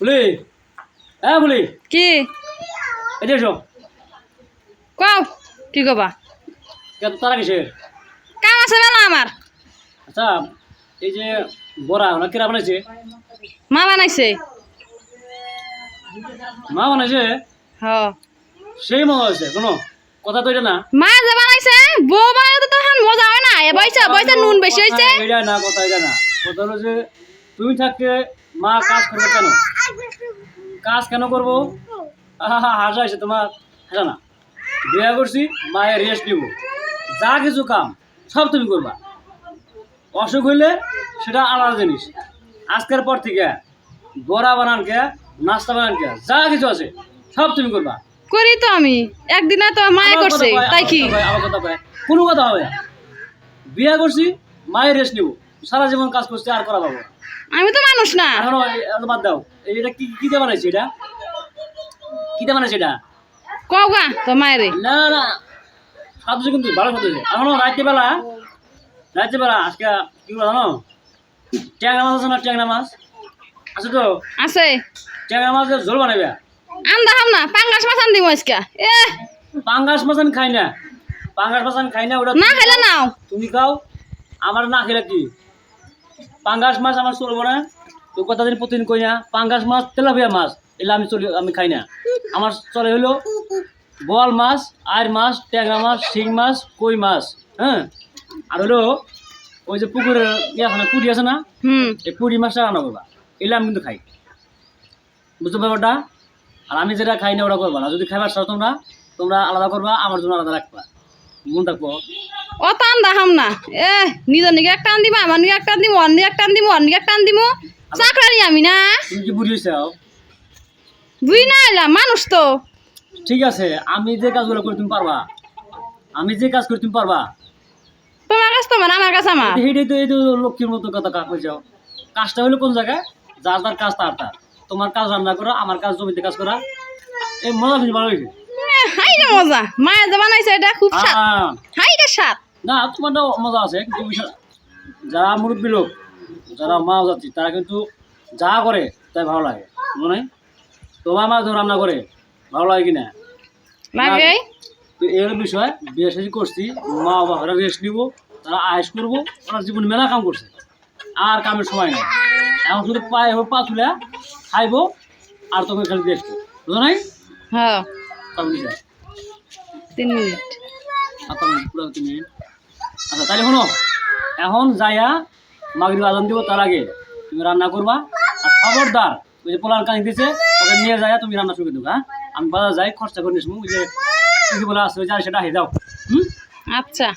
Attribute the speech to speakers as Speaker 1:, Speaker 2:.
Speaker 1: বলি হ্যাঁ বলি
Speaker 2: কি?
Speaker 1: যে এসো।
Speaker 2: কও কি কবা?
Speaker 1: কেন তারা কিসের?
Speaker 2: কাম আছে বেলা আমার?
Speaker 1: আচ্ছা এই যে বড়া ওরা কিরা বানাইছে?
Speaker 2: মা বানাইছে।
Speaker 1: মা বানাইছে?
Speaker 2: হ।
Speaker 1: সেই মজা হয়েছে কোনো কথা তো এটা না।
Speaker 2: মা যে বানাইছে বউ বানাইলে তো তখন মজা হয় না। এ বইছে বইছে নুন বেশি
Speaker 1: এটা না কথা এটা না। কথা হলো যে তুমি থাকতে মা কাজ করবে কেন? কাজ কেন করব? হাসা আছে তোমার। হাসা না। বিয়া করছি মায়ের রেস্ট নিব। যা কিছু কাম সব তুমি করবা। অসুখ হইলে সেটা আলাদা জিনিস। আজকের পর থেকে বড়া বানান কে নাস্তা বানান কে যা কিছু আছে সব তুমি করবা।
Speaker 2: করি তো আমি। একদিনে তো মায়ে করছে তাই কি?
Speaker 1: কথা আমার কথা কোনো কথা হবে বিয়া করছি মায়ের রেস্ট নিব। সারা জীবন কাজ করছি আর করা পাবো
Speaker 2: আমি তো মানুষ না।
Speaker 1: বাদ দাও। এটা কি কি কিতে বানাইছে এটা? কিতে বানাইছে এটা?
Speaker 2: কও গা তো মায়েরে।
Speaker 1: না না হচ্ছে কিন্তু ভালো হয়েছে। এখনও রাত্রে বেলা রাত্রে বেলা আজকে কি বলো জানো? ট্যাংরা মাছ আছে না ট্যাংরা মাছ? আছে তো?
Speaker 2: আছে।
Speaker 1: ট্যাংরা মাছের ঝোল বানাবে
Speaker 2: আন্দা হাম না পাঙ্গাস মাছ আন দিব আজকে। এ।
Speaker 1: পাঙ্গাস মাছ আমি খাই না। পাঙ্গাস মাছ আমি খাই না ওটা
Speaker 2: না খাইলে নাও।
Speaker 1: তুমি খাও। আমার না খেলে কি? পাঙ্গাস মাছ আমার চলবো না। তো কথা দিন প্রতিদিন কই না? পাঙ্গাস মাছ তেলাপিয়া মাছ এগুলো আমি চলি আমি খাই না। আমার চলে হলো বোয়াল মাছ আর মাছ ট্যাংরা মাছ শিং মাছ কই মাছ হ্যাঁ? আর হলো ওই যে পুকুরের ইয়ে আছে না পুরি আছে না? এই পুরি মাছটা রান্না করবা। এগুলো আমি কিন্তু খাই। বুঝতে ব্যাপারটা আর আমি যেটা খাই না ওটা করবা না। যদি খাইবার চাও তোমরা তোমরা আলাদা করবা আমার জন্য আলাদা রাখবা। মন থাকব
Speaker 2: ও তো আন্দা হাম না এ নিজের নিকে একটা আন দিব আমার নিকে একটা আন দিব অন্য একটা আন দিব অন্য একটা আন দিব চাকরানি আমি না। বুঝি না এলা মানুষ তো।
Speaker 1: ঠিক আছে আমি যে কাজগুলো করি তুমি পারবা। আমি যে কাজ করি তুমি পারবা।
Speaker 2: তোমার কাছে তোমার আমার কাছে আমার।
Speaker 1: সেইটাই তো এই তো লক্ষ্মীর মতো কথা কাক যাও কাজটা হলো কোন জায়গায়? যার যার কাজ তার তার। তোমার কাজ রান্না করা আমার কাজ জমিতে কাজ করা। এই মজা ভালো হয়েছে
Speaker 2: হাই রে মজা। মায়ের যে বানাইছে এটা খুব স্বাদ। হাই রে স্বাদ।
Speaker 1: না তোমারটাও মজা আছে কিন্তু যারা মুরব্বী লোক যারা মা যাচ্ছি তারা কিন্তু যা করে তাই ভালো লাগে মনে তোমার মা যখন রান্না করে ভালো লাগে কিনা?
Speaker 2: লাগে
Speaker 1: তো এর বিষয় বিয়ে করছি মা বাবারা রেস্ট নিব তারা আয়েস করব ওরা জীবন মেলা কাম করছে আর কামের সময় নেই। এখন শুধু পায়ে পা তুলে খাইবো আর তোকে খালি দেখব বুঝো নাই?
Speaker 2: হ্যাঁ। তিন মিনিট।
Speaker 1: আচ্ছা পুরো তিন মিনিট। আচ্ছা তাহলে শোনো এখন যাইয়া মাগরিব আজান দিব তার আগে তুমি রান্না করবা। আর খবরদার ওই যে পোলার কানি দিছে ওকে নিয়ে যাইয়া তুমি রান্না শুরু দেবো হ্যাঁ? আমি বাজার যাই খরচা করে নিস ওই যে কি বলে আসছে যাই সেটা হয়ে যাও। হুম?
Speaker 2: আচ্ছা।